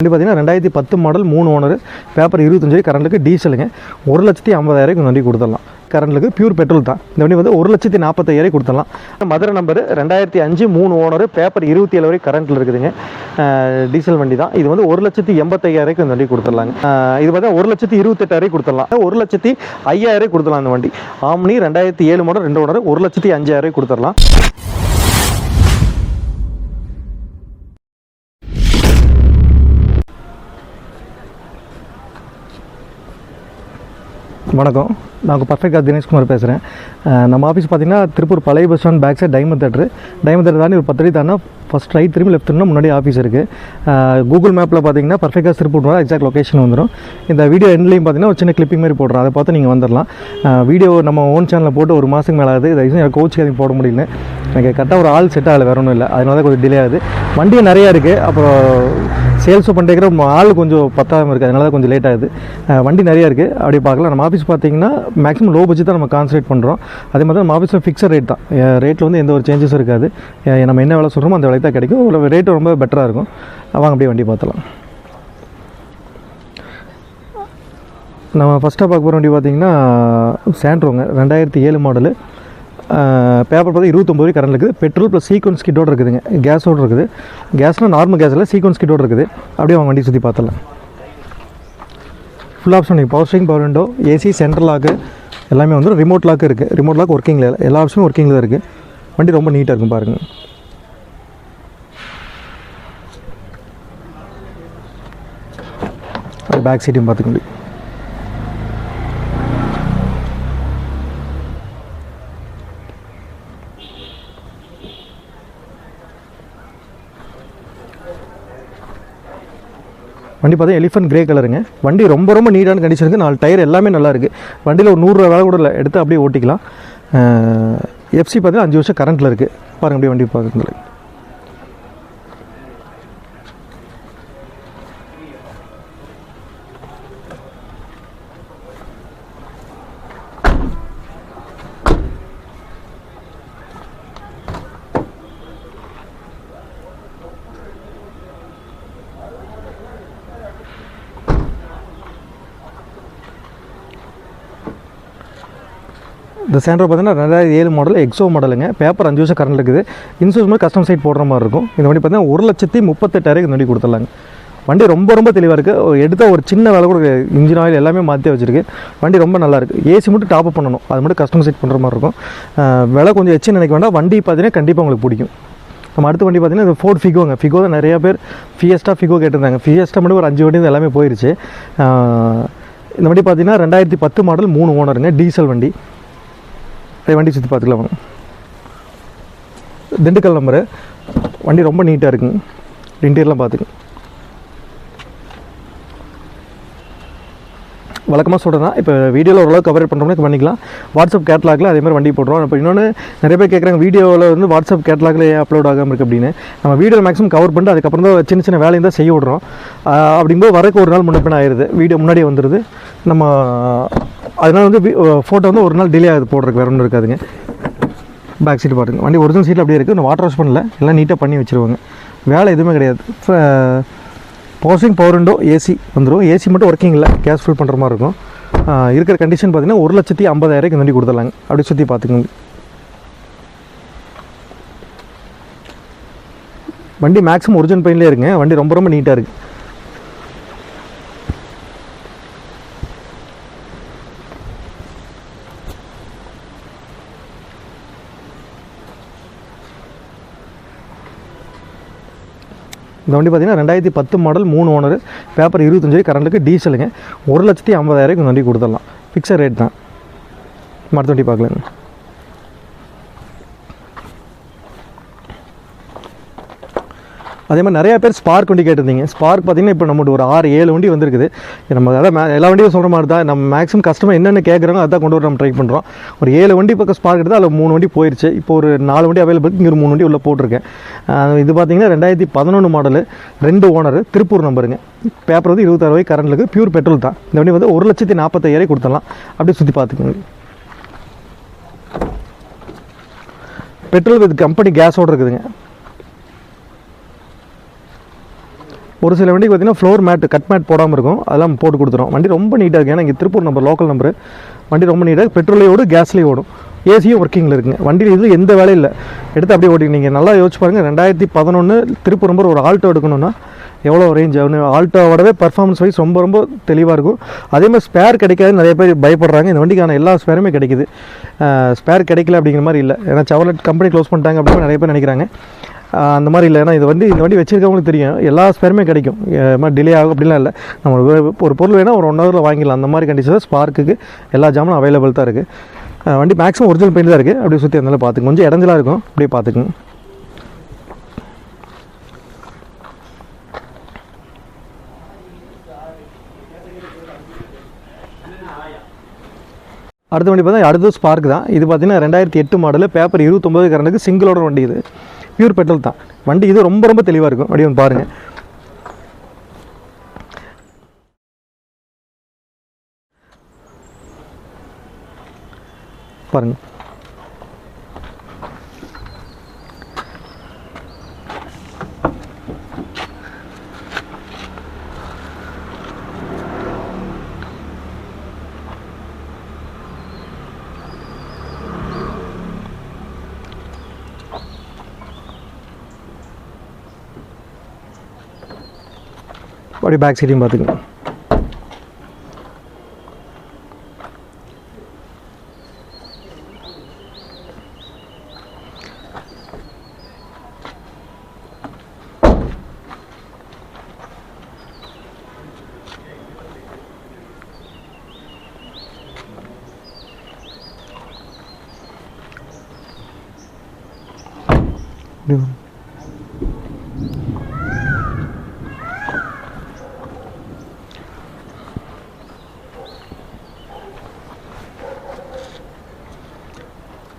வண்டி பார்த்தீங்கன்னா ரெண்டாயிரத்தி பத்து மாடல் மூணு ஓனர் பேப்பர் இருபத்தஞ்சு கரண்ட்டுக்கு டீசலுங்க ஒரு லட்சத்தி ஐம்பதாயிரம் வண்டி கொடுத்துடலாம். கரண்ட்டுக்கு பியூர் பெட்ரோல் தான். இந்த வண்டி வந்து ஒரு லட்சத்தி நாற்பத்தாயிரம் கொடுத்துடலாம். மதுரை நம்பர் ரெண்டாயிரத்தி அஞ்சு மூணு ஓனர் பேப்பர் இருபத்தி ஏழு வரை கரண்ட்டில் இருக்குதுங்க. டீசல் வண்டி தான். இது வந்து ஒரு லட்சத்தி எண்பத்தையாயிரம் இந்த வண்டி கொடுத்துடலாங்க. இது பார்த்தீங்கன்னா ஒரு லட்சத்தி இருபத்தெட்டாயிரம் கொடுத்துடலாம். ஒரு லட்சத்தி ஐயாயிரம் கொடுத்துடலாம் இந்த வண்டி. ஆம்னி ரெண்டாயிரத்தி ஏழு மாடல் ரெண்டு ஓனர் ஒரு லட்சத்தி அஞ்சாயிரம் கொடுத்துடலாம். வணக்கம். நான் உங்கள் பர்ஃபெக்டாக தினேஷ்குமார் பேசுகிறேன் நம்ம ஆஃபீஸ் பார்த்தீங்கன்னா திருப்பூர் பழைய bus stand back side diamond theatre diamond theatre தாண்டி ஒரு பத்து அடி தாண்டா ஃபஸ்ட் ரைட் திரும்பி லெஃப்ட் திரும்ப முன்னாடி ஆஃபீஸ் இருக்குது கூகுள் மேப்பில் பார்த்தீங்கன்னா பர்ஃபெக்டாக திருப்பூர் எக்ஸாக்ட் லொக்கேஷன் வந்துடும் இந்த வீடியோ எண்ட்லையும் பார்த்தீங்கன்னா ஒரு சின்ன கிளிப்பிங் மாதிரி போடுறோம் அதை பார்த்து நீங்கள் வந்துடலாம் வீடியோ நம்ம ஓன் சேனலில் போட்டு ஒரு மாதத்துக்கு மேலே ஆகுது. தயவுசெய்து எனக்கு கோச்சுக்கு போட முடியல. எனக்கு கரெக்டாக ஒரு ஆள் செட் ஆகலை வேற ஒன்றும் இல்லை. அதனால தான் கொஞ்சம் டிலே ஆகுது. வண்டியும் நிறையா இருக்குது அப்புறம் சேல்ஸும் பண்ணிக்கிற ஆள் கொஞ்சம் பத்தாமல் இருக்குது அதனால தான் கொஞ்சம் லேட் ஆகுது. வண்டி நிறையா இருக்குது அப்படி பார்க்கலாம். நம்ம ஆஃபீஸ் பார்த்தீங்கன்னா மேக்ஸிமம் லோ பட்ஜெட் தான் நம்ம கான்சன்ட்ரேட் பண்ணுறோம் அதே மாதிரி நம்ம ஆஃபீஸில் ஃபிக்ஸட் ரேட் தான். ரேட்டில் வந்து எந்த ஒரு சேஞ்சஸும் இருக்காது. நம்ம என்ன வேலை சொல்கிறோமோ அந்த வேலை தான் கிடைக்கும். ரேட்டு ரொம்ப பெட்டராக இருக்கும். வாங்க அப்படியே வண்டி பார்த்தலாம். நம்ம ஃபஸ்ட்டாக பார்க்க போகிற வண்டி பார்த்தீங்கன்னா சாண்ட்ரோங்க ரெண்டாயிரத்தி ஏழு மாடலு பேப்பர் பார்த்தா இருபத்தொம்பது கரண்ட் இருக்குது. பெட்ரோல் ப்ளஸ் சீக்வன்ஸ் கிட்டோடு இருக்குதுங்க. கேஸோடு இருக்குது. கேஸ்னால் நார்மல் கேஸில் சீக்வன்ஸ் கிட்டோடு இருக்குது. அப்படியே அவங்க வண்டி சுற்றி பார்த்துடலாம் ஃபுல் ஆப்ஷன் நீங்கள் power steering power window AC central lock எல்லாமே வந்து ரிமோட் லாக்கு இருக்குது ரிமோட் லாக் ஒர்க்கிங்கில் எல்லா ஆப்ஷனும் ஒர்க்கிங்கில் தான் இருக்குது வண்டி ரொம்ப நீட்டாக இருக்கும் பாருங்கள் பேக் சீட்டையும் பார்த்துக்க முடியும். வண்டி பார்த்தா எலிஃபென்ட் கிரே கலருங்க வண்டி ரொம்ப ரொம்ப நீட்டான கண்டிஷன் இருக்குது நாலு டயர் எல்லாமே நல்லா இருக்குது வண்டியில் ஒரு நூறுரூவா வேலை கூட இல்லை. எடுத்து அப்படியே ஓட்டிக்கலாம். எஃப்சி பார்த்தீங்கன்னா அஞ்சு வருஷம் கரண்ட்டில் இருக்குது பாருங்க அப்படியே வண்டி பார்க்குறது இந்த சேண்டர் பார்த்தீங்கன்னா ரெண்டாயிரத்தி ஏழு மாடல் எக்ஸோ மாடலுங்க பேப்பர் அஞ்சு வருஷம் கரண்ட் இருக்குது. இன்சூரன்ஸ் மாதிரி கஸ்டம் சைட் போடுற மாதிரி இருக்கும். இந்த வண்டி பார்த்தீங்கன்னா ஒரு லட்சத்தி முப்பத்தெட்டாயிரம் இந்த வண்டி கொடுத்துடலாங்க. வண்டி ரொம்ப ரொம்ப தெளிவாக இருக்குது எடுத்த ஒரு சின்ன வேலை கூட இன்ஜின் ஆயில் எல்லாமே மாற்றி வச்சிருக்கு. வண்டி ரொம்ப நல்லா இருக்குது ஏசி மட்டும் டாப் பண்ணணும். அது மட்டும் கஸ்டம் சைட் பண்ணுற மாதிரி இருக்கும். விலை கொஞ்சம் எச்சு நினைக்க வேண்டாம். வண்டி பார்த்தீங்கன்னா கண்டிப்பாக உங்களுக்கு பிடிக்கும். நம்ம அடுத்த வண்டி பார்த்தீங்கன்னா இது ஃபோர்ட் ஃபிகோங்க ஃபிகோ தான் நிறையா பேர் ஃபியஸ்டா ஃபிகோ கேட்டிருந்தாங்க. ஃபியஸ்டா மட்டும் ஒரு அஞ்சு வண்டி எல்லாமே போயிருச்சு. இந்த வண்டி பார்த்தீங்கன்னா ரெண்டாயிரத்தி பத்து மாடல் மூணு ஓனருங்க டீசல் வண்டி. வண்டி சுற்றி பார்த்துக்கலாம் வாங்க. திண்டுக்கல் நம்பரு வண்டி ரொம்ப நீட்டாக இருக்குங்க இன்டீரியர்லாம் பார்த்துங்க வழக்கமாக சொல்கிறேன் இப்போ வீடியோவில் ஓரளவு கவர் பண்ணுறோம்னா இது பண்ணிக்கலாம். வாட்ஸ்அப் கேட்லாகில் அதே மாதிரி வண்டி போடுறோம். இப்போ இன்னொன்று நிறைய பேர் கேட்குறாங்க வீடியோவில் வந்து வாட்ஸ்அப் கேட்லாகில் அப்லோட் ஆகாமல் இருக்குது அப்படின்னு. நம்ம வீடியோ மேக்ஸிமம் கவர் பண்ணிட்டு அதுக்கப்புறம் தான் சின்ன சின்ன வேலையும் தான் செய்ய விட்றோம். அப்படிங்கும்போது வரக்கு ஒரு நாள் முன்னப்பின் ஆயிடுது. வீடியோ முன்னாடியே வந்துடுது நம்ம அதனால் வந்து ஃபோட்டோ வந்து ஒரு நாள் டிலே ஆகுது போடுறதுக்கு வேறு ஒன்றும் இருக்காதுங்க. பேக் சீட் பாருங்கள் வண்டி ஒரிஜினல் சீட் அப்படியே இருக்குது இன்னும் வாட்டர் வாஷ் பண்ணல. எல்லாம் நீட்டாக பண்ணி வச்சுருவாங்க. வேலை எதுவுமே கிடையாது. Power steering power window AC வந்துடும் ஏசி மட்டும் ஒர்க்கிங் இல்லை. கேஸ் ஃபில் பண்ணுற மாதிரி இருக்கும். இருக்கிற கண்டிஷன் பார்த்தீங்கன்னா ஒரு லட்சத்தி ஐம்பதாயிரம் இந்த வண்டி கொடுத்துடலாங்க. அப்படி சுற்றி பார்த்துக்கோங்க வண்டி மேக்ஸிமம் ஒரிஜினல் பெயின்லேயே இருக்குங்க. வண்டி ரொம்ப ரொம்ப நீட்டாக இருக்குது இந்த வண்டி பார்த்தீங்கன்னா ரெண்டாயிரத்தி பத்து மாடல் மூணு ஓனர் பேப்பர் இருபத்தஞ்சு கரண்ட்டுக்கு டீசலுங்க ஒரு லட்சத்தி ஐம்பதாயிரம் இந்த வண்டி கொடுத்துடலாம். ஃபிக்ஸட் ரேட் தான். மற்ற வண்டி பார்க்கலங்க. அதே மாதிரி நிறையா பேர் ஸ்பார்க் வண்டி கேட்டிருந்தீங்க. ஸ்பார்க் பார்த்தீங்கன்னா இப்போ நம்மகிட்ட ஒரு ஆறு ஏழு வண்டி வந்திருக்குது. நம்ம அதான் மே- எல்லா வண்டியும் சொல்கிற மாதிரி தான் நம்ம மேக்ஸிமம் கஸ்டமர் என்னென்ன கேட்குறாங்க அதான் கொண்டு வர நம்ம ட்ரை பண்ணுறோம் ஒரு ஏழு வண்டி பக்கம் ஸ்பார்க் எடுத்தால் அதில் மூணு வண்டி போயிடுச்சு இப்போ ஒரு நாலு வண்டி அவைலபிள் இங்கே ஒரு மூணு வண்டி உள்ளே போட்டிருக்கேன். இது பார்த்தீங்கன்னா ரெண்டாயிரத்தி பதினொன்று மாடலு ரெண்டு ஓனர் திருப்பூர் நம்பருங்க பேப்பர் வந்து இருபத்தாறு ரூபாய் கரண்ட்லுக்கு இருக்குது பியூர் பெட்ரோல் தான். இந்த வண்டி வந்து ஒரு லட்சத்தி நாற்பத்தையாயிரம் கொடுத்துடலாம். அப்படியே சுற்றி பார்த்துக்கோங்க. பெட்ரோல் வித் கம்பெனி கேஸோடு இருக்குதுங்க. ஒரு சில வண்டிக்கு பார்த்தீங்கன்னா ஃப்ளோர் மேட் கட் மேட் போடாமல் இருக்கும். அதெல்லாம் போட்டு கொடுத்துரும். வண்டி ரொம்ப நீட்டாக இருக்குது ஏன்னா இங்கே திருப்பூர் நம்பர் லோக்கல் நம்பர் வண்டி ரொம்ப நீட்டாக பெட்ரோலே ஓடும் கேஸ்லேயும் ஓடும். ஏசியும் ஒர்க்கிங்கில் இருக்குங்க. வண்டியில் இது எந்த வேலையும் இல்லை. எடுத்து அப்படியே ஓட்டிங்க நீங்கள் நல்லா யோசிச்சு பாருங்கள் ரெண்டாயிரத்தி பதினொன்று திருப்பூர் நம்பர் ஒரு ஆல்ட்டோ எடுக்கணும்னா எவ்வளோ ரேஞ்ச் ஆகும் ஆல்ட்டோவோடவே பர்ஃபார்மன்ஸ் வைஸ் ரொம்ப ரொம்ப தெளிவாக இருக்கும். அதே மாதிரி ஸ்பேர் கிடைக்காது நிறைய பேர் பயப்படுறாங்க. இந்த வண்டிக்கான எல்லா ஸ்பேருமே கிடைக்குது. ஸ்பேர் கிடைக்கல அப்படிங்கிற மாதிரி இல்லை. ஏன்னா சவலட் கம்பெனி க்ளோஸ் பண்ணிட்டாங்க அப்படின்னு நிறைய பேர் நினைக்கிறாங்க. அந்த மாதிரி இல்லை ஏன்னா இது வந்து இந்த வண்டி வச்சிருக்கவங்களுக்கு தெரியும். எல்லா ஸ்பேருமே கிடைக்கும். மாதிரி டிலே ஆகும் அப்படிலாம் இல்லை. நம்ம ஒரு- ஒரு பொருள் வேணால் ஒரு ஒன் ஹவரில் வாங்கிடலாம். அந்த மாதிரி கண்டிஷனில் ஸ்பார்க்குக்கு எல்லா ஜாமும் அவைலபிள் தான் இருக்குது வண்டி மேக்ஸிமம் ஒரிஜினல் பெயிண்ட் தான் இருக்குது அப்படியே சுற்றி அதனால பார்த்துங்க கொஞ்சம் இடஞ்சலாக இருக்கும். அப்படியே பார்த்துக்குங்க. அடுத்த வண்டி பார்த்தா அடுத்தது ஸ்பார்க் தான். இது பார்த்தீங்கன்னா ரெண்டாயிரத்தி எட்டு மாடலு பேப்பர் இருபத்தொம்பது கரண்டுக்கு சிங்கிளோட வண்டி இது. பியூர் பெட்ரோல் தான். வண்டி இது ரொம்ப ரொம்ப தெளிவாக இருக்கும். வடிவம் பாருங்கள் பாருங்கள் அப்படியே பேக் சைடையும் பார்த்துக்கலாம் இப்படி வாங்க.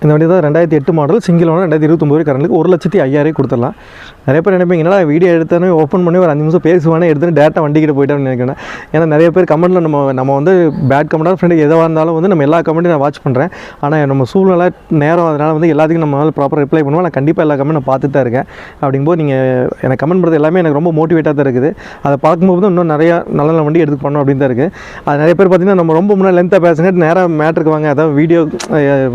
இந்த வண்டி தான் ரெண்டாயிரத்தி எட்டு மாடல் சிங்கிள் ஓனர் ரெண்டாயிரத்தி இருபத்தொம்பது கரண்ட்டுக்கு ஒரு லட்சத்தி ஐயாயிரம் கொடுத்துடலாம். நிறைய பேர் நினைப்பீங்க என்னடா வீடியோ எடுத்தோன்னே ஓப்பன் பண்ணி ஒரு அஞ்சு நிமிஷம் பேசுவானே எடுத்துன்னு டேட்டா வண்டிக்கிட்ட போயிட்டேன் நினைக்கிறேன். ஏன்னா நிறைய பேர் கமெண்ட்டில் நம்ம நம்ம வந்து பேட் கமெண்டாக ஃப்ரெண்டு எதுவாக இருந்தாலும் வந்து நம்ம எல்லா கமெண்ட்டையும் நான் வாட்ச் பண்ணுறேன் ஆனால் நம்ம சூழ்நிலை நேரம் அதனால் வந்து எல்லாத்துக்கும் நம்ம ப்ராப்பராக ரிப்ளை பண்ணுவோம். நான் கண்டிப்பாக எல்லா கமெண்ட் நான் பார்த்துட்டு தான் இருக்கேன். அப்படிங்கும்போது நீங்கள் எனக்கு கமெண்ட் பண்ணுறது எல்லாமே எனக்கு ரொம்ப மோட்டிவேட்டாக தான் இருக்குது. அதை பார்க்கும்போது தான் இன்னும் நிறையா நல்ல நல்ல வண்டி எடுத்து பண்ணணும் அப்படின்னு தான் இருக்குது அது நிறைய பேர் பார்த்தீங்கன்னா நம்ம ரொம்ப முன்னாடி லென்த்தாக பேசுங்க நேராக மேட்ருக்கு வாங்க. அதாவது வீடியோ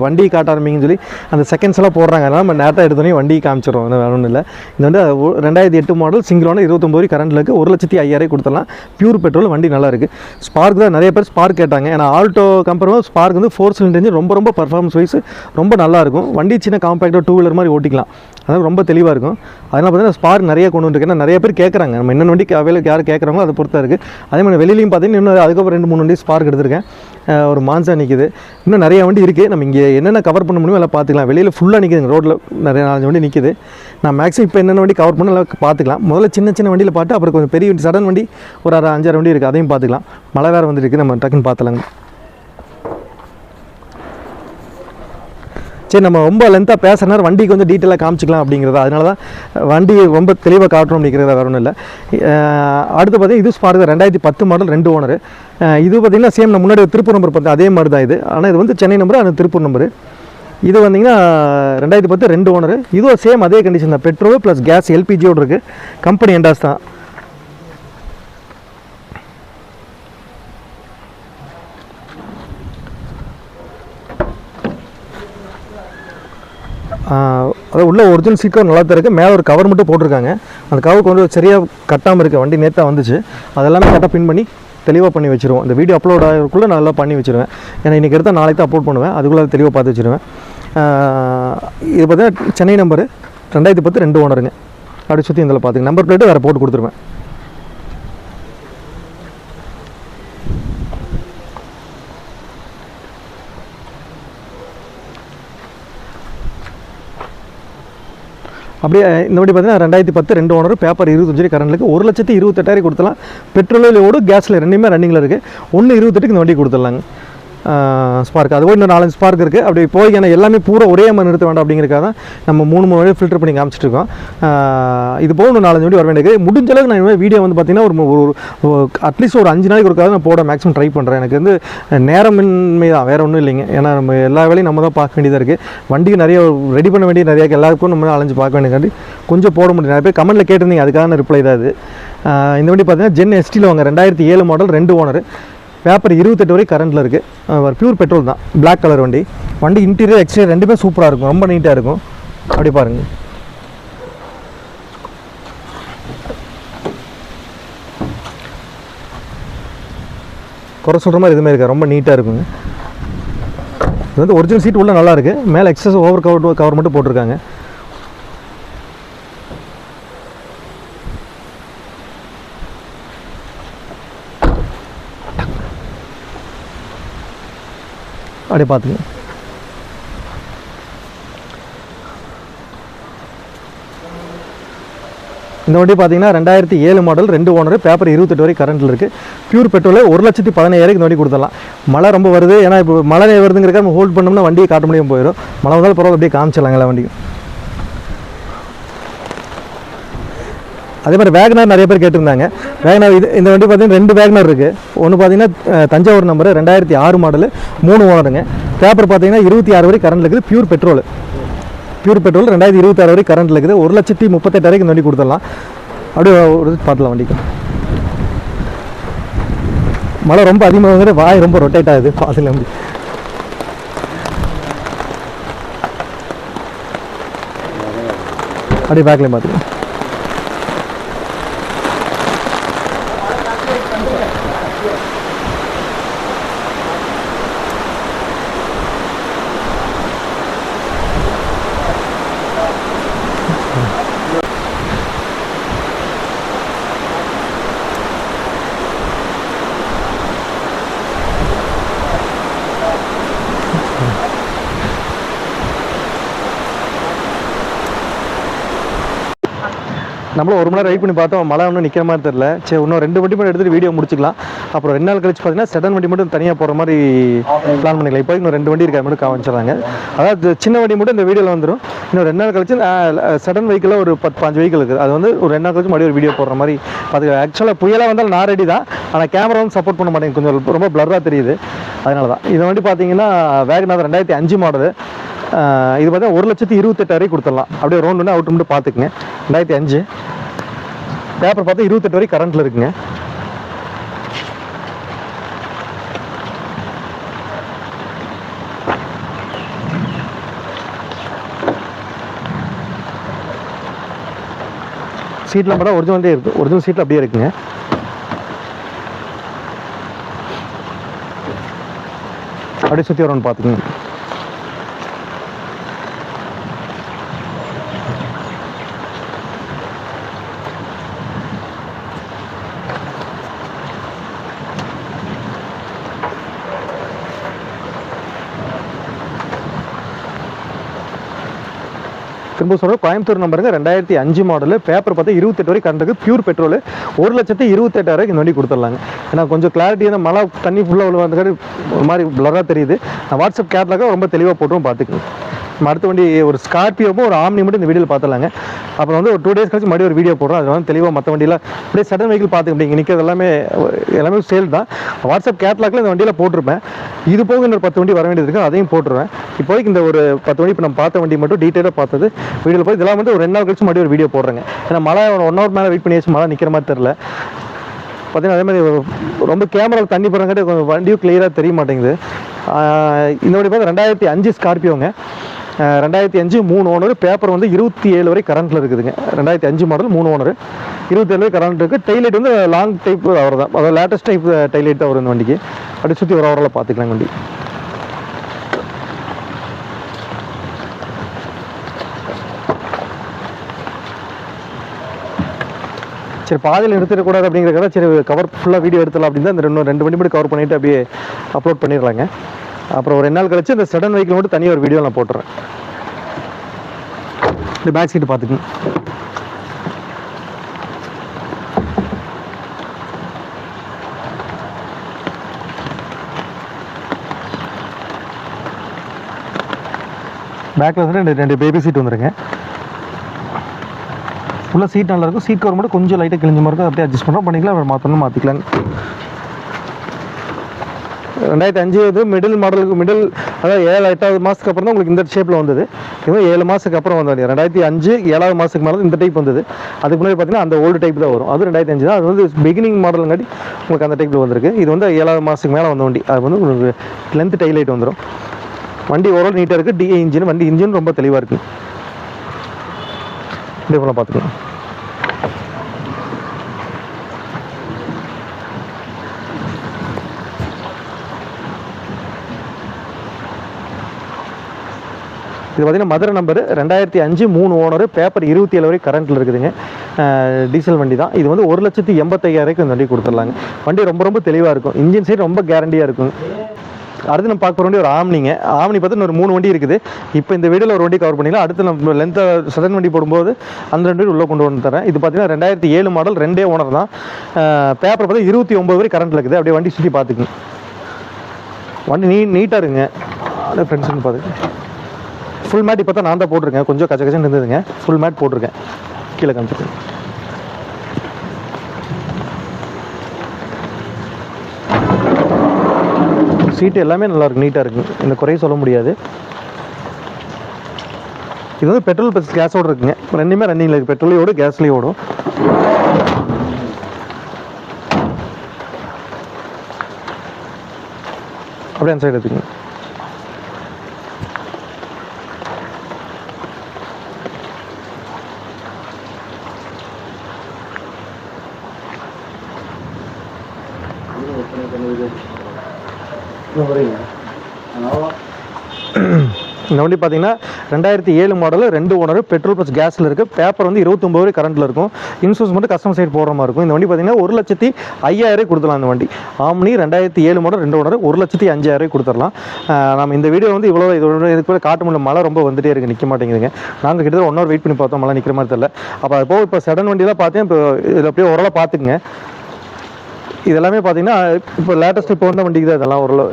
வண்டி காட்ட சொல்லி அந்த செகண்ட்ஸ் எல்லாம் போடுறாங்க. அதனால் நம்ம நேரத்தை எடுத்தோடனே வண்டி காமிச்சிடும் அது ஒன்றும் இல்லை. இது வந்து ரெண்டாயிரத்தி எட்டு மாடல் சிங்கிளான இருபத்தொம்போது கரண்டில் இருக்குது ஒரு லட்சத்தி ஐயாயிரம் கொடுத்துடலாம். பியூர் பெட்ரோல் வண்டி நல்லா இருக்குது ஸ்பார்க் தான் நிறைய பேர் ஸ்பார்க் கேட்டாங்க. ஏன்னா ஆல்டோ கம்பேரும் ஸ்பார்க் வந்து ஃபோர் சிலிண்டர் இன்ஜின் ரொம்ப ரொம்ப பர்ஃபார்மன்ஸ் வைஸ் ரொம்ப நல்லா இருக்கும். வண்டி சின்ன காம்பேக்டாக டூ வீலர் மாதிரி ஓட்டிக்கலாம். அதனால் ரொம்ப தெளிவாக இருக்கும். அதனால் பார்த்தீங்கன்னா ஸ்பார்க் நிறைய கொண்டு வந்துருக்கு ஏன்னா நிறைய பேர் கேட்குறாங்க நம்ம என்னென்ன வண்டி அவைலபிள் யார் கேட்குறாங்களோ அதை பொறுத்தா இருக்குது அதே மாதிரி வெளியிலையும் பார்த்தீங்கன்னா இன்னும் அதுக்கப்புறம் ரெண்டு மூணு வண்டி ஸ்பார்க் எடுத்திருக்கேன். ஒரு மான்சா நிற்குது இன்னும் நிறைய வண்டி இருக்குது நம்ம இங்கே என்னென்ன கவர் பண்ண முடியுமோ எல்லாம் பார்த்துக்கலாம். வெளியில் ஃபுல்லாக நிற்குதுங்க ரோட்டில் நிறைய நாலஞ்சு வண்டி நிற்குது நான் மேக்ஸிமம் இப்போ என்னென்ன வண்டி கவர் பண்ண எல்லாம் பார்த்துக்கலாம். முதல்ல சின்ன சின்ன வண்டியில் பார்த்து அப்புறம் கொஞ்சம் பெரிய வண்டி சடன் வண்டி ஒரு அரை அஞ்சாறு வண்டி இருக்குது அதையும் பார்த்துக்கலாம். மழை வேறு வந்துருக்கு நம்ம டக்குன்னு பார்த்துலாங்க சரி நம்ம ரொம்ப லென்த்தாக பேசுகிற வண்டிக்கு வண்டி கொஞ்சம் டீட்டெயிலாக காமிச்சிக்கலாம் அப்படிங்கிறது. அதனால தான் வண்டி ரொம்ப தெளிவாக காட்டணும் அப்படிங்கிறத வேறு ஒன்றும் இல்லை. அடுத்து பார்த்தீங்கன்னா இது ஸ்பார்க் ரெண்டாயிரத்தி பத்து மாடல் ரெண்டு ஓனர் இது பார்த்திங்கன்னா சேம் நம்ம முன்னாடி திருப்பூர் நம்பர் பார்த்தேன் அதே மாதிரி தான் இது. ஆனால் இது வந்து சென்னை நம்பர் அது திருப்பூர் நம்பரு இது வந்தீங்கன்னா ரெண்டாயிரத்தி பத்து ரெண்டு ஓனர் இதுவும் சேம் அதே கண்டிஷன் தான். பெட்ரோல் ப்ளஸ் கேஸ் எல்பிஜியோடு இருக்குது கம்பெனி எண்டாஸ் தான் அதாவது உள்ள ஒரிஜினல் சீக்கிரம் நல்லா தான் இருக்குது மேலே ஒரு கவர் மட்டும் போட்டிருக்காங்க. அந்த கவர் கொஞ்சம் சரியாக கட்டாமல் இருக்குது வண்டி நேற்றாக வந்துச்சு. அதெல்லாமே கரெக்டாக பின் பண்ணி தெளிவாக பண்ணி வச்சிருவோம். இந்த வீடியோ அப்லோட் ஆகிறதுக்குள்ளே நான் நல்லா பண்ணி வச்சுருவேன். ஏன்னா இன்றைக்கி எடுத்தால் நாளைக்கு தான் அப்லோட் பண்ணுவேன். அதுக்குள்ளே தெளிவாக பார்த்து வச்சுருவேன். இது பார்த்தீங்கன்னா சென்னை நம்பரு ரெண்டாயிரத்தி பத்து ரெண்டு ஓனருங்க அப்படி சுற்றி இதில் பார்த்துங்க நம்பர் பிளேட்டு வேறு போட்டு கொடுத்துருவேன். அப்படியே இந்த மாதிரி பார்த்தீங்கன்னா ரெண்டாயிரத்தி பத்து ரெண்டு ஓனர் பேப்பர் இருபத்தஞ்சு கரண்ட்லுக்கு ஒரு லட்சத்தி இருபத்தெட்டாயிரம் கொடுத்தலாம் பெட்ரோலோடு கேஸில் ரெண்டுமே ரன்னிங்கில் இருக்குது ஒன்று இருபத்தெட்டுக்கு இந்த வண்டி கொடுத்துடலாங்க. ஸ்பார்க் அது கூட இன்னும் நாலஞ்சு ஸ்பார்க் இருக்குது அப்படி போய் ஏன்னா எல்லாமே பூரா ஒரே மாதிரி நிறுத்த வேண்டாம் அப்படிங்கிறக்காக தான் நம்ம மூணு மூணு வழி ஃபில்டர் பண்ணி காமிச்சிட்டுருக்கோம் இது போக இன்னும் நாலஞ்சு வண்டி வர வேண்டியது முடிஞ்ச அளவுக்கு நான் வீடியோ வந்து பார்த்தீங்கன்னா ஒரு ஒரு அட்லீஸ்ட் ஒரு அஞ்சு நாளைக்கு ஒருக்காக நான் போட மேக்ஸிமம் ட்ரை பண்ணுறேன் எனக்கு வந்து நேரமின்மை தான். வேறு ஒன்றும் இல்லைங்க. ஏன்னா நம்ம எல்லா வேலையும் நம்ம தான் பார்க்க வேண்டியதாக இருக்குது வண்டிக்கு நிறைய ரெடி பண்ண வேண்டிய நிறையா எல்லாருக்கும் நம்ம அலைஞ்சு பார்க்க வேண்டியதாண்டி கொஞ்சம் போட முடியும். நிறைய பேர் கமெண்ட்டில் கேட்டிருந்தீங்க. அதுக்கான ரிப்ளை தான் இது. இந்த வண்டி பார்த்தீங்கன்னா ஜென் எஸ்டியில் வாங்க ரெண்டாயிரத்தி ஏழு மாடல் ரெண்டு ஓனர் பேப்பர் இருபத்தெட்டு வரை கரண்ட்டில் இருக்குது பியூர் பெட்ரோல் தான். பிளாக் கலர் வண்டி. வண்டி இன்டீரியர் எக்ஸ்டீரியர் ரெண்டுமே சூப்பராக இருக்கும். ரொம்ப நீட்டாக இருக்கும். அப்படி பாருங்கள் குறை சொல்கிற மாதிரி எதுவுமே இருக்கா ரொம்ப நீட்டாக இருக்குங்க. இது வந்து ஒரிஜினல் சீட் உள்ளே நல்லாயிருக்கு மேலே எக்ஸஸ் ஓவர் கவர் கவர் மட்டும் போட்டிருக்காங்க. அப்படியே பார்த்துங்க இந்த வண்டி பார்த்தீங்கன்னா ரெண்டாயிரத்தி ஏழு மாடல் ரெண்டு ஓனர் பேப்பர் இருபத்தெட்டு வரை கரண்ட்டில் இருக்குது பியூர் பெட்ரோலே ஒரு லட்சத்தி பதினாயிரம் இந்த வண்டி கொடுத்துடலாம். மழை ரொம்ப வருது. ஏன்னா இப்போ மழை வருதுங்கிறக்க நம்ம ஹோல்ட் பண்ணோம்னா வண்டியை காட்ட முடியாமல் போயிடும். மழை வந்தாலும் பரவாயில்ல அப்படியே காமிச்சிடலாங்களா வண்டி அதே மாதிரி வேகனார் நிறைய பேர் கேட்டிருந்தாங்க. வேகனார் இது இந்த வண்டி பார்த்தீங்கன்னா ரெண்டு வேகனார் இருக்குது ஒன்று பார்த்தீங்கன்னா தஞ்சாவூர் நம்பர் ரெண்டாயிரத்தி ஆறு மாடல் மூணு ஓனருங்க. பேப்பர் பார்த்தீங்கன்னா இருபத்தி ஆறு வரை கரண்ட் இருக்குது பியூர் பெட்ரோல் பியூர் பெட்ரோல் ரெண்டாயிரத்தி இருபத்தாறு வரை கரண்ட்டில் இருக்குது. ஒரு லட்சத்தி முப்பத்தெட்டாயிரம் இந்த வண்டி கொடுத்துடலாம். அப்படியே ஒரு பார்த்துலாம் வண்டிக்கு. மழை ரொம்ப அதிகமாக வாய் ரொம்ப ரொட்டேட் ஆகுது பாதியில் வண்டி அப்படியே பேக்லேயும் பார்த்துக்கலாம். நம்மளும் ஒரு மணி நேரம் வெயிட் பண்ணி பார்த்தோம். மழை ஒன்றும் நிற்கிற மாதிரி தெரில சரி இன்னும் ரெண்டு வண்டி மட்டும் எடுத்துகிட்டு வீடியோ முடிச்சிக்கலாம். அப்புறம் ரெண்டு நாள் கழிச்சு பார்த்தீங்கன்னா செடன் வண்டி மட்டும் தனியாக போகிற மாதிரி பிளான் பண்ணிக்கலாம். இப்போ இன்னும் ரெண்டு வண்டி இருக்கா மட்டும் காமிச்சிடறாங்க. அதாவது சின்ன வண்டி மட்டும் இந்த வீடியோவில் வந்துடும் இன்னும் ரெண்டு நாள் கழிச்சு செடன் வெஹிக்கிளில் ஒரு பத்து பாஞ்சு வெஹிக்கிள் இருக்குது. அது வந்து ஒரு ரெண்டு நாள் கழிச்சு மறுபடியும் ஒரு வீடியோ போடுற மாதிரி பார்த்து ஆக்சுவலாக புயலாக வந்தாலும் நான் ரெடி தான். ஆனால் கேமரா வந்து சப்போர்ட் பண்ண மாட்டேங்குது. கொஞ்சம் ரொம்ப பிளராக தெரியுது. அதனால தான் இதை வண்டி பார்த்தீங்கன்னா வேகனார் ரெண்டாயிரத்தி அஞ்சு மாடல் இது பார்த்தா ஒரு லட்சத்தி இருபத்தெட்டு வரைக்கும் கொடுத்துடலாம். அப்படியே ரவுண்ட் வந்து அவுட் மட்டும் பார்த்துக்குங்க. ரெண்டாயிரத்தி அஞ்சு. பேப்பர் பார்த்தா இருபத்தெட்டு வரைக்கும் கரண்ட்டில் இருக்குங்க. சீட்லாம் பார்த்தா ஒரிஜினல் இருக்குது ஒரிஜினல் சீட்டில் அப்படியே இருக்குங்க. அப்படியே சுற்றி வரணும்னு பார்த்துக்குங்க. திரும்ப சொல்கிறேன் கோயம்புத்தூர் நம்பருங்க ரெண்டாயிரத்தி அஞ்சு மாடலு பேப்பர் பார்த்தா இருபத்தெட்டு வரைக்கும் கரண்ட்டுக்கு பியூர் பெட்ரோல் ஒரு லட்சத்தி இருபத்தெட்டாயிரம் இந்த வண்டி கொடுத்துடலாங்க. ஏன்னா கொஞ்சம் கிளாரிட்டியான மழை தண்ணி ஃபுல்லாக உள்ள வந்து ஒரு மாதிரி பிளராக தெரியுது. நான் வாட்ஸ்அப் கேட்லாக ரொம்ப தெளிவாக போட்டுருவோம் பார்த்துக்குங்க. அடுத்த வண்டி ஒரு ஸ்கார்பியோவும் ஒரு ஆம்னி மட்டும் இந்த வீடியோவில் பார்த்துலாங்க அப்புறம் வந்து ஒரு டூ டேஸ் கழிச்சு மறுபடியும் ஒரு வீடியோ போடுறோம். அது வந்து தெளிவாக மற்ற வண்டியில் அப்படியே சடன் வெஹிக்கிள் பார்த்துக்க முடியும். நிற்கிறது எல்லாமே எல்லாமே சேல் தான். வாட்ஸ்அப் கேட்லாக்ல இந்த வண்டியில் போட்டிருப்பேன். இது போக இன்னொரு பத்து வண்டி வர வேண்டியது இருக்குது அதையும் போட்டுருவேன். இப்போதைக்கு இந்த ஒரு பத்து வண்டி இப்போ நம்ம பார்த்த வண்டி மட்டும் டீட்டெயிலாக பார்த்தது. வீடியோவில் போய் இதெல்லாம் வந்து ஒரு ரெண்டு நாள் கழிச்சு மறுபடியும் ஒரு வீடியோ போடுறேங்க. ஏன்னா மழை ஒன் ஹவர் மேலே வெயிட் பண்ணியாச்சு மழை நிற்கிற மாதிரி தெரில பார்த்தீங்கன்னா அதே மாதிரி ரொம்ப கேமராவில் தண்ணி போகிறங்காட்டி கொஞ்சம் வண்டியும் கிளியராக தெரிய மாட்டேங்குது. இந்த வண்டி பார்த்து ரெண்டாயிரத்தி அஞ்சு ஸ்கார்பியோங்க ரெண்டாயிரத்தி அஞ்சு மூணு ஓனர் பேப்பர் வந்து இருபத்தி ஏழு வரை கரண்ட்டில் இருக்குதுங்க. ரெண்டாயிரத்தி அஞ்சு மாடல் மூணு ஓனர். இருபத்தேழு வரை கரண்ட் இருக்குது டைலைட் வந்து லாங் டைப் அவர் தான் அதாவது லேட்டஸ்ட் டைப் டைலைட் தான் வரும் இந்த வண்டிக்கு. அப்படி சுற்றி ஒரு ஓவரில் பார்த்துக்கலாம் வண்டி. சரி பாதையில் நிறுத்திடக்கூடாது அப்படிங்கிறத சரி கவர் ஃபுல்லாக வீடியோ எடுத்துடலாம் அப்படின்னு தான் இந்த ரெண்டு ரெண்டு வண்டி மட்டும் கவர் பண்ணிவிட்டு அப்படியே அப்லோட் பண்ணிடலாங்க. அப்புறம் ஒரு ரெண்டு நாள் கழிச்சு இந்த செடன் வெஹிக்கிள் மட்டும் தனியாக ஒரு வீடியோ நான் போட்டுறேன். இந்த பேக் சீட்டு பார்த்துக்கணும் பேக்கில் வந்து ரெண்டு ரெண்டு பேபி சீட் வந்துருங்க. உள்ள சீட் நல்லா இருக்கும். சீட் கவர் மட்டும் கொஞ்சம் லைட்டாக கிழிஞ்ச மாதிரி இருக்கும். அப்படியே அட்ஜஸ்ட் பண்ணுறோம் பண்ணிக்கலாம். அப்புறம் மாற்றணும் மாற்றிக்கலாங்க ரெண்டாயிரத்தி அஞ்சு வந்து மிடில் மாடலுக்கு மிடில் அதாவது ஏழு எட்டாவது மாதத்துக்கு அப்புறம் தான் உங்களுக்கு இந்த ஷேப்பில் வந்தது. இது ஏழு மாதத்துக்கு அப்புறம் வந்தது ரெண்டாயிரத்தி அஞ்சு ஏழாவது மாதத்துக்கு மேலே இந்த டைப் வந்தது. அதுக்கு முன்னாடி பார்த்தீங்கன்னா அந்த ஓல்டு டைப் தான் வரும். அது ரெண்டாயிரத்தி அஞ்சு தான். அது வந்து பிகினிங் மாடலுங்காட்டி உங்களுக்கு அந்த டைப்பில் வந்திருக்கு. இது வந்து ஏழாவது மாதத்துக்கு மேலே வந்த வண்டி. அது வந்து உங்களுக்கு லென்த் டைலைட் வந்துடும் வண்டி ஓரளவு நீட்டாக இருக்குது டிஏ இன்ஜின் வண்டி இன்ஜின் ரொம்ப தெளிவாக இருக்குது இதே போல் பார்த்துக்கலாம். இது பார்த்தீங்கன்னா மதுரை நம்பர். ரெண்டாயிரத்தி அஞ்சு மூணு ஓனர் பேப்பர் இருபத்தி ஏழு வரை கரண்ட்டில் இருக்குதுங்க. டீசல் வண்டி தான். இது வந்து ஒரு லட்சத்தி எண்பத்தையாயிரக்கு இந்த வண்டி கொடுத்துடலாங்க. வண்டி ரொம்ப ரொம்ப தெளிவாக இருக்கும். இன்ஜின் சைடு ரொம்ப கேரண்டியாக இருக்கும். அடுத்து நம்ம பார்க்க போகிற வண்டி ஒரு ஆம்னிங்க. ஆம்னி பார்த்து ஒரு மூணு வண்டி இருக்குது. இப்போ இந்த வீடியோவில் ஒரு வண்டி கவர் பண்ணிக்கலாம். அடுத்து நம்ம லென்த்தாக சடன் வண்டி போடும்போது அந்த ரெண்டு உள்ளே கொண்டு வந்து தரேன். இது பார்த்தீங்கன்னா ரெண்டாயிரத்தி ஏழு மாடல் ரெண்டே ஓனர் தான். பேப்பர் பார்த்தா இருபத்தி ஒம்பது வரை கரண்ட்டில் இருக்குது. அப்படியே வண்டி சுற்றி பார்த்துக்குங்க. வண்டி நீ நீட்டாக இருங்க அப்படியே ஃப்ரெண்ட்ஸுன்னு பார்த்துங்க ஃபுல் மேட் இப்போ தான் நான் தான் போட்டிருக்கேன். கொஞ்சம் கச்ச கச்சன்னு இருந்ததுங்க. ஃபுல் மேட் போட்டிருக்கேன். கீழே காமிச்சிருக்கேன் சீட்டு எல்லாமே நல்லா இருக்கு. நீட்டாக இருக்கு. இந்த குறைய சொல்ல முடியாது. இது வந்து பெட்ரோல் பஸ் கேஸோடு இருக்குங்க. ரெண்டுமே ரன்னிங்கில் இருக்குது பெட்ரோலையும் ஓடும் கேஸ்லேயும் ஓடும். அப்படியே அந்த சைடு எடுத்துக்கங்க. இந்த வண்டி பார்த்தீங்கன்னா ரெண்டாயிரத்தி ஏழு மாடல் ரெண்டு ஓனர் பெட்ரோல் ப்ளஸ் கேஸில் இருக்குது பேப்பர் வந்து இருபத்தொம்பது வரை கரண்ட்டில் இருக்கும். இன்சூரன்ஸ் மட்டும் கஸ்டமர் சைடு போடுற மாதிரி இருக்கும். இந்த வண்டி பார்த்தீங்கன்னா ஒரு லட்சத்தி ஐயாயிரம் கொடுத்துலாம் இந்த வண்டி. ஆம்னி ரெண்டாயிரத்தி ஏழு மாடல் ரெண்டு ஓனர் ஒரு லட்சத்தி அஞ்சாயிரம் கொடுத்துடலாம். நம்ம இந்த வீடியோ வந்து இவ்வளோ இதோட இதுக்கு மேலே காட்ட முடியல மழை ரொம்ப வந்துட்டே இருக்குது நிற்க மாட்டேங்குதுங்க. நாங்கள் கிட்டத்தட்ட ஒன் ஹவர் வெயிட் பண்ணி பார்த்தோம். மழை நிற்கிற மாதிரி தெரியல. அப்போ அது இப்போ சடன் வண்டியெல்லாம் பார்த்தேன் இப்போ இதில் அப்படியே ஓரளவு பார்த்துக்குங்க. இதெல்லாமே பார்த்தீங்கன்னா இப்போ லேட்டஸ்ட் இப்போ வந்த வண்டிக்கு தான் இதெல்லாம் ஓரளவு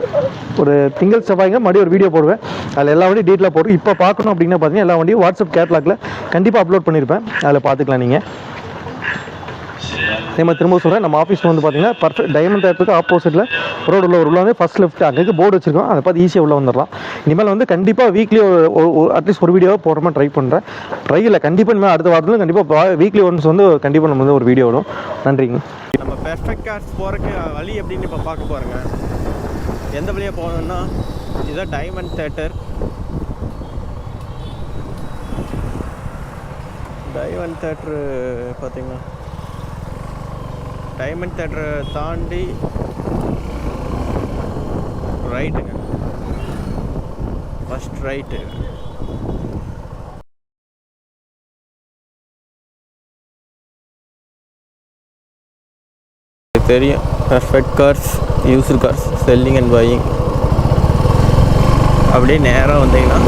ஒரு திங்கள் செவ்வாய்ங்க மறுபடியும் ஒரு வீடியோ போடுவேன். அதில் எல்லா வண்டியும் டீட்டெயிலாக போட்டு இப்போ பார்க்கணும் அப்படின்னா பார்த்தீங்கன்னா எல்லா வண்டியும் வாட்ஸ்அப் கேட்லாக்ல கண்டிப்பாக அப்லோட் பண்ணியிருப்பேன் அதில் பார்த்துக்கலாம் நீங்கள் அதே மாதிரி திரும்ப சொல்கிறேன் நம்ம ஆஃபீஸ் வந்து பார்த்தீங்கன்னா பர்ஃபெக்ட் டைமண்ட் தேட்டருக்கு ஆப்போசிட்டில் ரோடு உள்ள ஒரு உள்ள வந்து ஃபஸ்ட் லெஃப்ட் அங்கே போர்டு வச்சிருக்கோம். அதை பார்த்து ஈஸியாக உள்ளே வந்துடலாம். இனிமேல் வந்து கண்டிப்பாக வீக்லி அட்லீஸ்ட் ஒரு வீடியோ போடுற மாதிரி ட்ரை பண்ணுறேன் ட்ரை இல்லை கண்டிப்பாக இனிமேல் அடுத்த வாரத்தில் கண்டிப்பாக வீக்லி ஒன்ஸ் வந்து கண்டிப்பாக நம்ம வந்து ஒரு வீடியோ வரும். நன்றிங்க. நம்ம பெர்ஃபெக்ட் கார்ஸ் போகிறக்கு வழி எப்படின்னு இப்போ பார்க்க போகிறேங்க எந்த வழியாக போகணுன்னா இதுதான் டைமண்ட் தேட்டர் டைமண்ட் தேட்ரு பார்த்தீங்கன்னா டைமண்ட் தேட்டரை தாண்டி ரைட்டுங்க. ஃபஸ்ட் ரைட்டு தெரியும். Fed cars used cars selling and buying அப்படியே நேராக வந்தீங்கன்னா